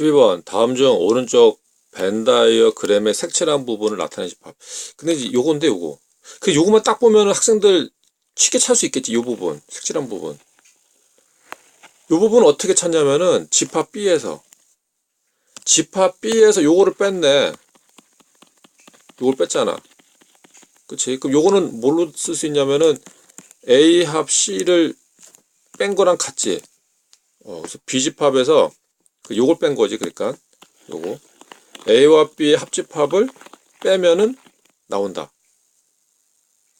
12번 다음 중 오른쪽 벤다이어그램의 색칠한 부분을 나타낸 집합. 근데 이제 요건데 요거. 그 요거만 딱 보면은 학생들 쉽게 찾을 수 있겠지. 요 부분 색칠한 부분. 요 부분 어떻게 찾냐면은 집합 B에서 집합 B에서 요거를 뺐네. 요걸 뺐잖아. 그치? 그럼 요거는 뭘로 쓸 수 있냐면은 A 합 C를 뺀 거랑 같지. 어, 그래서 B 집합에서 그 요걸 뺀 거지. 그러니까 요거 A와 B의 합집합을 빼면은 나온다.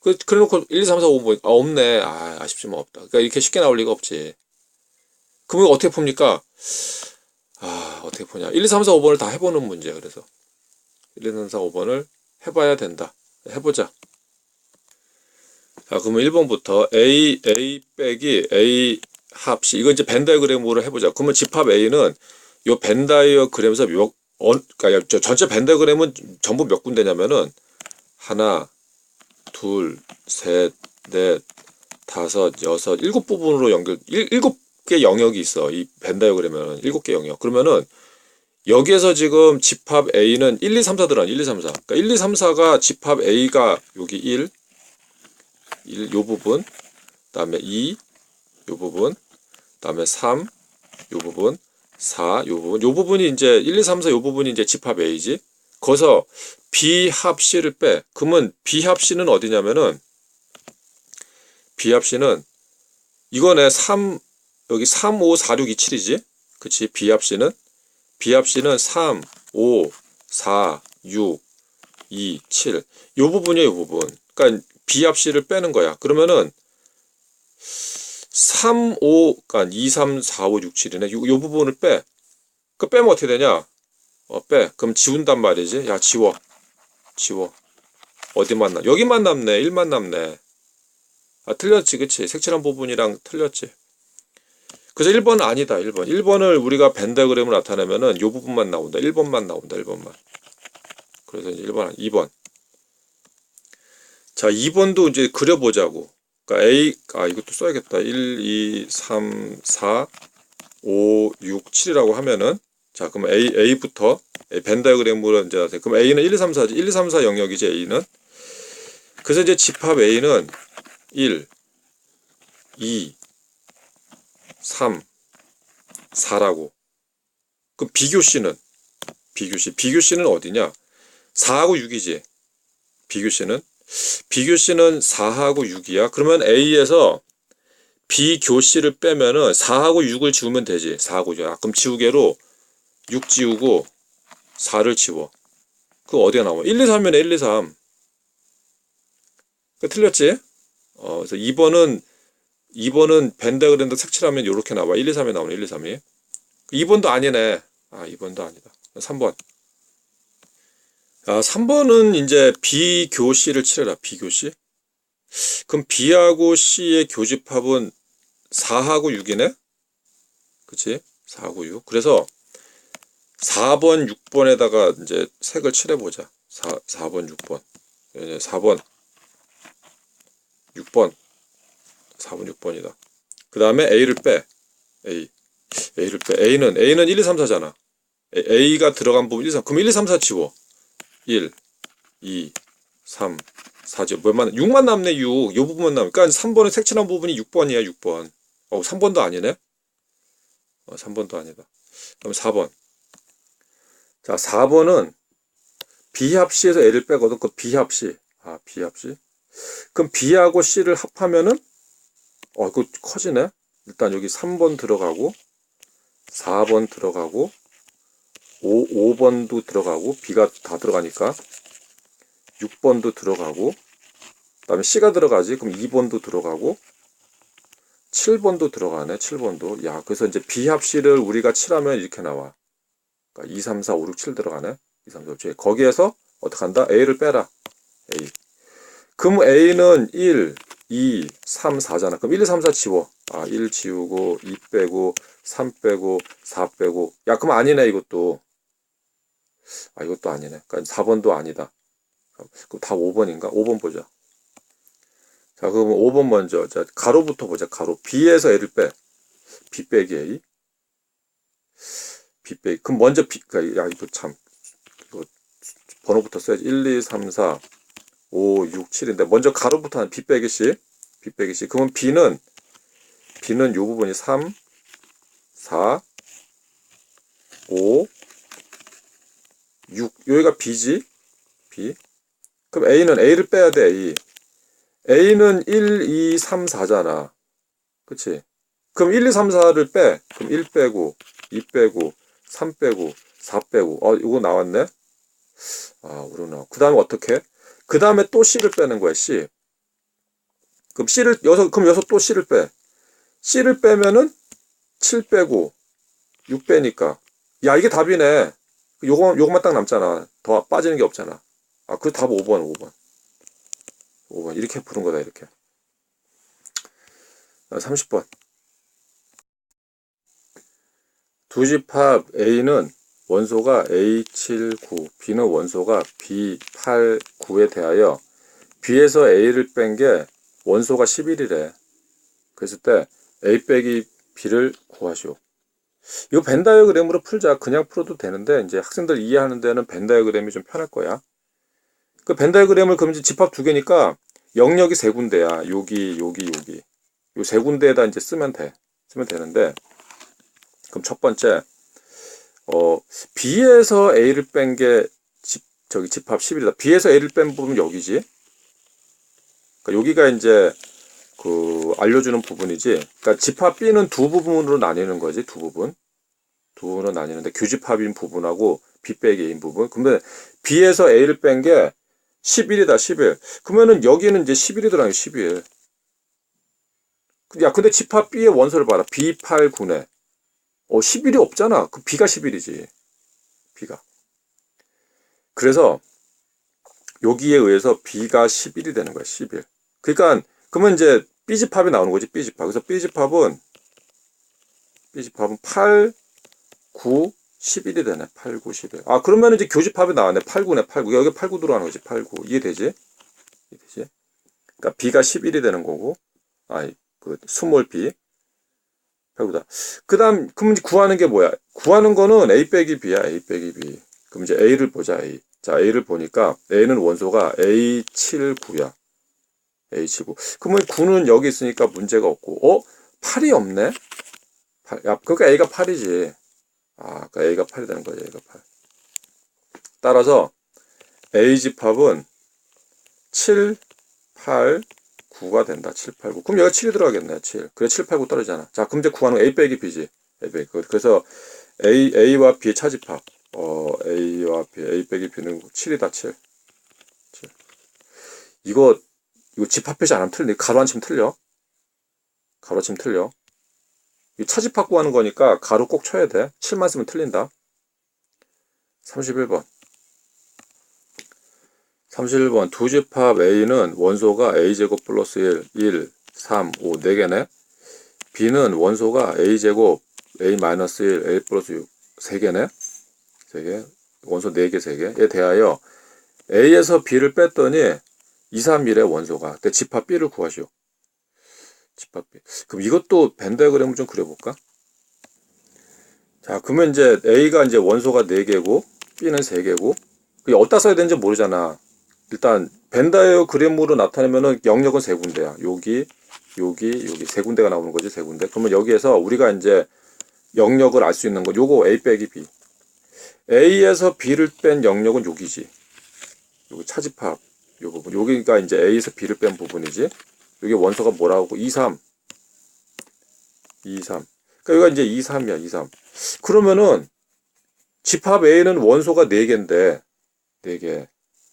그, 그래 놓고 1, 2, 3, 4, 5 보니까, 아, 없네. 아, 아쉽지만 없다. 그러니까 이렇게 쉽게 나올 리가 없지. 그러면 어떻게 풉니까? 아, 어떻게 푸냐. 1, 2, 3, 4, 5번을 다 해보는 문제야. 그래서. 1, 2, 3, 4, 5번을 해봐야 된다. 해보자. 자, 그러면 1번부터 A, A 빼기 A 합 C. 이거 이제 벤 다이어그램으로 해보자. 그러면 집합 A는 요 벤 다이어그램에서 몇, 어, 그러니까 저 전체 벤 다이어그램은 전부 몇 군데냐면은 하나, 둘, 셋, 넷, 다섯, 여섯, 일곱 부분으로 연결, 일, 일곱 개 영역이 있어. 이 벤 다이어그램에는 일곱 개 영역. 그러면은 여기에서 지금 집합 A는 1, 2, 3, 4 들어 1, 2, 3, 4. 그러니까 1, 2, 3, 4가 집합 A가 여기 1, 1, 요 부분, 그 다음에 2, 요 부분, 그 다음에 3, 요 부분, 4, 요 부분, 요 부분이 이제 1, 2, 3, 4, 요 부분이 이제 집합 A지. 거기서 B 합 C를 빼. 그러면 B 합 C는 어디냐면은 B 합 C는 이거네 3 여기 3, 5, 4, 6, 2, 7이지. 그치? B 합 C는 B 합 C는 3, 5, 4, 6, 2, 7. 요 부분이에요, 요 부분. 그러니까 B 합 C를 빼는 거야. 그러면은 3, 5, 그러니까 2, 3, 4, 5, 6, 7이네. 요, 요 부분을 빼. 그 빼면 어떻게 되냐? 어, 빼. 그럼 지운단 말이지. 야, 지워. 지워. 어디만 남? 여기만 남네. 1만 남네. 아, 틀렸지. 그치? 색칠한 부분이랑 틀렸지. 그래서 1번은 아니다. 1번. 1번을 우리가 벤다그램을 나타내면은 요 부분만 나온다. 1번만 나온다. 1번만. 그래서 이제 1번, 2번. 자, 2번도 이제 그려보자고. 그러니까 A, 아, 이것도 써야겠다. 1, 2, 3, 4, 5, 6, 7이라고 하면은 자, 그럼 A, A부터 벤 다이어그램으로 이제. 그럼 A는 1, 2, 3, 4지. 1, 2, 3, 4 영역이지, A는. 그래서 이제 집합 A는 1, 2, 3, 4라고. 그럼 비교 C는? 비교 C. 비교 C는 어디냐? 4하고 6이지. 비교 C는? 비교 C는 4하고 6이야. 그러면 A에서 비교 C를 빼면은 4하고 6을 지우면 되지. 4하고 6. 아, 그럼 지우개로 6 지우고 4를 지워. 그 어디가 나와? 1, 2, 3이면 1, 2, 3. 그 틀렸지? 어, 그래서 2번은 2번은 벤다그램도 색칠하면 이렇게 나와. 1, 2, 3에 나오네. 1, 2, 3이. 2번도 아니네. 아, 2번도 아니다. 3번. 아, 3번은 이제 B교C를 칠해라. B교C. 그럼 B하고 C의 교집합은 4하고 6이네? 그치? 4하고 6. 그래서 4번, 6번에다가 이제 색을 칠해보자. 4, 4번, 6번. 4번, 6번. 4번, 6번이다. 그 다음에 A를 빼. A. A를 빼. A는, A는 1, 2, 3, 4잖아. A가 들어간 부분 1, 2, 3. 그럼 1, 2, 3, 4 지워. 1, 2, 3, 4죠. 몇만, 6만 남네, 6. 요 부분만 남. 그러니까 3번은 색칠한 부분이 6번이야, 6번. 어, 3번도 아니네? 어, 3번도 아니다. 그럼 4번. 자, 4번은 B합C에서 A를 빼거든. 그 B합C. 아, B합C. 그럼 B하고 C를 합하면은, 어, 그 커지네? 일단 여기 3번 들어가고, 4번 들어가고, 5, 5번도 들어가고, B가 다 들어가니까, 6번도 들어가고, 그 다음에 C가 들어가지. 그럼 2번도 들어가고, 7번도 들어가네. 7번도. 야, 그래서 이제 B합C를 우리가 칠하면 이렇게 나와. 그러니까 2, 3, 4, 5, 6, 7 들어가네. 2, 3, 4, 5, 7. 거기에서 어떻게 한다? A를 빼라. A. 그럼 A는 1, 2, 3, 4잖아. 그럼 1, 2, 3, 4 지워. 아, 1 지우고, 2 빼고, 3 빼고, 4 빼고. 야, 그럼 아니네, 이것도. 아, 이것도 아니네. 그러니까 4번도 아니다. 그럼 다 5번인가? 5번 보자. 자, 그러면 5번 먼저. 자, 가로부터 보자, 가로. B에서 A를 빼. B 빼기 A. B 빼기. 그럼 먼저 B, 그니까, 야, 이거 참, 이거 번호부터 써야지. 1, 2, 3, 4, 5, 6, 7인데, 먼저 가로부터 하는 B 빼기 C. B 빼기 C. 그러면 B는, B는 요 부분이 3, 4, 5, 6. 여기가 B지? B. 그럼 A는 A를 빼야 돼, A. A는 1, 2, 3, 4잖아. 그치? 그럼 1, 2, 3, 4를 빼. 그럼 1 빼고, 2 빼고, 3 빼고, 4 빼고. 어, 이거 나왔네? 아, 어려나. 그 다음에 어떻게? 그 다음에 또 C를 빼는 거야, C. 그럼 C를, 여섯, 그럼 여섯 또 C를 빼. C를 빼면은 7 빼고, 6 빼니까. 야, 이게 답이네. 요거, 요거만 딱 남잖아. 더 빠지는 게 없잖아. 아, 그 답 5번, 5번. 5번. 이렇게 푸는 거다, 이렇게. 30번. 두 집합 A는 원소가 A79, B는 원소가 B89에 대하여 B에서 A를 뺀 게 원소가 11이래. 그랬을 때 A 빼기 B를 구하시오. 이거 벤 다이어그램으로 풀자. 그냥 풀어도 되는데 이제 학생들 이해하는 데는 벤 다이어그램이 좀 편할 거야. 그 벤 다이어그램을 그럼 이제 집합 두 개니까 영역이 세 군데야. 여기, 여기, 여기. 요 세 군데에다 이제 쓰면 돼. 쓰면 되는데 그럼 첫 번째 어 B에서 A를 뺀게집 저기 집합 11이다. B에서 A를 뺀 부분 여기지. 그러니까 여기가 이제 그 알려주는 부분이지. 그러니까 집합 B는 두 부분으로 나뉘는 거지. 두 부분. 두 부분으로 나뉘는데 규집합인 부분하고 B 빼기 A인 부분. 그러면 B에서 A를 뺀 게 11이다. 11. 그러면은 여기는 이제 11이더라고요. 11. 야, 근데 집합 B의 원소를 봐라. B8, 9네. 어, 11이 없잖아. 그 B가 11이지. B가. 그래서 여기에 의해서 B가 11이 되는 거야. 11. 그러니까 그러면 이제 B집합이 나오는 거지. B집합. 그래서 B집합은 B집합은 8, 9, 11이 되네. 8, 9, 11. 아, 그러면 이제 교집합이 나왔네. 8, 9네. 8, 9. 여기 8, 9 들어가는 거지. 8, 9. 이해되지? 이해되지? 그러니까 B가 11이 되는 거고. 아이, 그 스몰 b 배우다. 그 다음 그럼 이제 구하는 게 뭐야? 구하는 거는 a 빼기 b야. a 빼기 b. 그럼 이제 a를 보자. a. 자, a를 보니까 a는 원소가 a79야. A79. 그러면 9는 여기 있으니까 문제가 없고. 어? 8이 없네. 8. 야, 그러니까 a가 8이지. 아, 그러니까 a가 8이 되는 거지. a가 8. 따라서 a 집합은 7, 8, 9가 된다. 7, 8, 9. 그럼 여기가 7이 들어가겠네. 7. 그래 7, 8, 9 떨어지잖아. 자, 그럼 이제 구하는 거 A 빼기 B지. A 빼기. 그래서 A, A와 B의 차집합. 어, A와 B, A 빼기 B는 7이다. 7. 7. 이거, 이거 집합해서 안 하면 틀리. 가로 안 치면 틀려. 가로 치면 틀려. 이 차집합 구하는 거니까 가로 꼭 쳐야 돼. 7만 쓰면 틀린다. 31번. 31번 두 집합 A는 원소가 A제곱 플러스 1, 1, 3, 5, 4개네. B는 원소가 A제곱, A 마이너스 1, A 플러스 6, 3개네. 3개. 원소 4개, 3개에 대하여 A에서 B를 뺐더니 2, 3, 1의 원소가. 근데 집합 B를 구하시오. 집합 B. 그럼 이것도 벤다이그램을 좀 그려볼까? 자, 그러면 이제 A가 이제 원소가 4개고, B는 3개고, 그게 어디다 써야 되는지 모르잖아. 일단 벤다이어 그램으로 나타내면은 영역은 세 군데야. 여기, 여기, 여기 세 군데가 나오는 거지 세 군데. 그러면 여기에서 우리가 이제 영역을 알 수 있는 거 요거 A 빼기 B. A에서 B를 뺀 영역은 여기지. 여기 차집합 요 부분. 여기가 이제 A에서 B를 뺀 부분이지. 여기 원소가 뭐라고? 2, 3. 2, 3. 그러니까 여기가 이제 2, 3이야. 2, 3. 그러면은 집합 A는 원소가 4개인데 4개.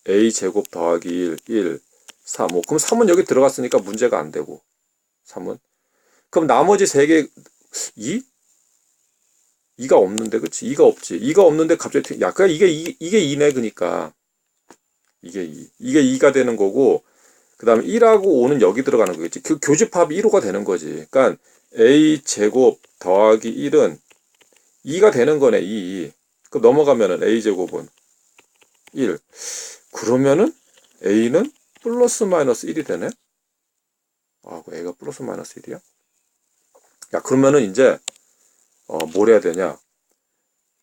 a 제곱 더하기 1, 1, 3, 5. 그럼 3은 여기 들어갔으니까 문제가 안 되고. 3은. 그럼 나머지 3개, 2? 2가 없는데, 그치? 2가 없지. 2가 없는데 갑자기, 야, 그니까 이게, 2, 이게 2네, 그니까. 이게 2. 이게 2가 되는 거고, 그 다음에 1하고 5는 여기 들어가는 거겠지. 그 교집합이 1호가 되는 거지. 그니까 a 제곱 더하기 1은 2가 되는 거네, 2. 그럼 넘어가면은 a 제곱은 1. 그러면은 A는 플러스 마이너스 1이 되네? 아, 그 A가 플러스 마이너스 1이야? 야, 그러면은 이제, 어, 뭘 해야 되냐?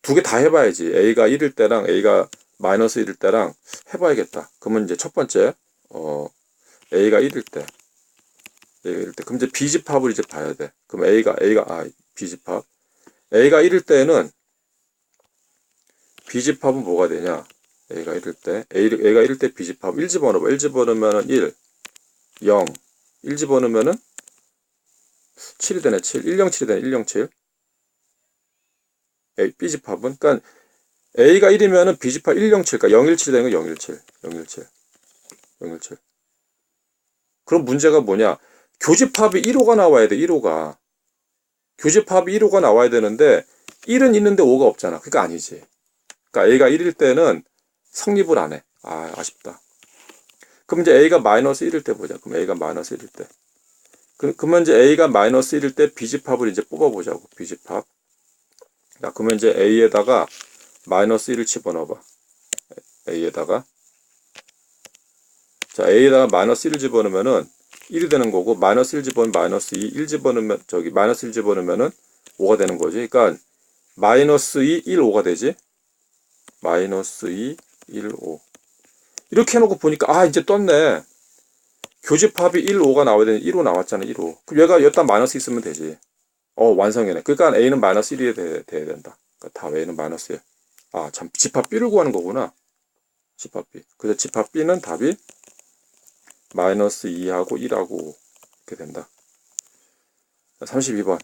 두 개 다 해봐야지. A가 1일 때랑 A가 마이너스 1일 때랑 해봐야겠다. 그러면 이제 첫 번째, 어, A가 1일 때. A가 1일 때. 그럼 이제 B집합을 이제 봐야 돼. 그럼 A가, A가, 아, B집합. A가 1일 때는 B집합은 뭐가 되냐? A가 1일 때. A, A가 1일 때 B집합 1 집어넣어봐. 1 집어넣으면은 1, 0. 1 집어넣으면은 7이 되네, 7. 107이 되네, 107. A, B집합은, 그러니까 A가 1이면은 B집합 107, 그러니까 017이 되는 거 017, 017, 017. 그럼 문제가 뭐냐? 교집합이 1호가 나와야 돼, 1호가. 교집합이 1호가 나와야 되는데, 1은 있는데 5가 없잖아. 그러니까 아니지. 그러니까 A가 1일 때는 성립을 안 해. 아, 아쉽다. 그럼 이제 A가 마이너스 1일 때 보자. 그럼 A가 마이너스 1일 때. 그, 그러면 이제 A가 마이너스 1일 때 B집합을 이제 뽑아보자고. B집합. 자, 그러면 이제 A에다가 마이너스 1을 집어넣어봐. A에다가. 자, A에다가 마이너스 1을 집어넣으면은 1이 되는 거고, 마이너스 1 집어넣으면 마이너스 2, 1 집어넣으면, 저기, 마이너스 1 집어넣으면은 5가 되는 거지. 그러니까, 마이너스 2, 1, 5가 되지. 마이너스 2, 1, 5. 이렇게 해놓고 보니까, 아, 이제 떴네. 교집합이 1, 5가 나와야 되는 1호 나왔잖아, 1호. 그럼 얘가 여기다 마이너스 있으면 되지. 어, 완성이네. 그러니까 A는 마이너스 1이 돼, 돼야 된다. 그러니까 다 A는 마이너스 1. 아, 참, 집합 B를 구하는 거구나. 집합 B. 그래서 집합 B는 답이 마이너스 2하고 1하고 이렇게 된다. 32번.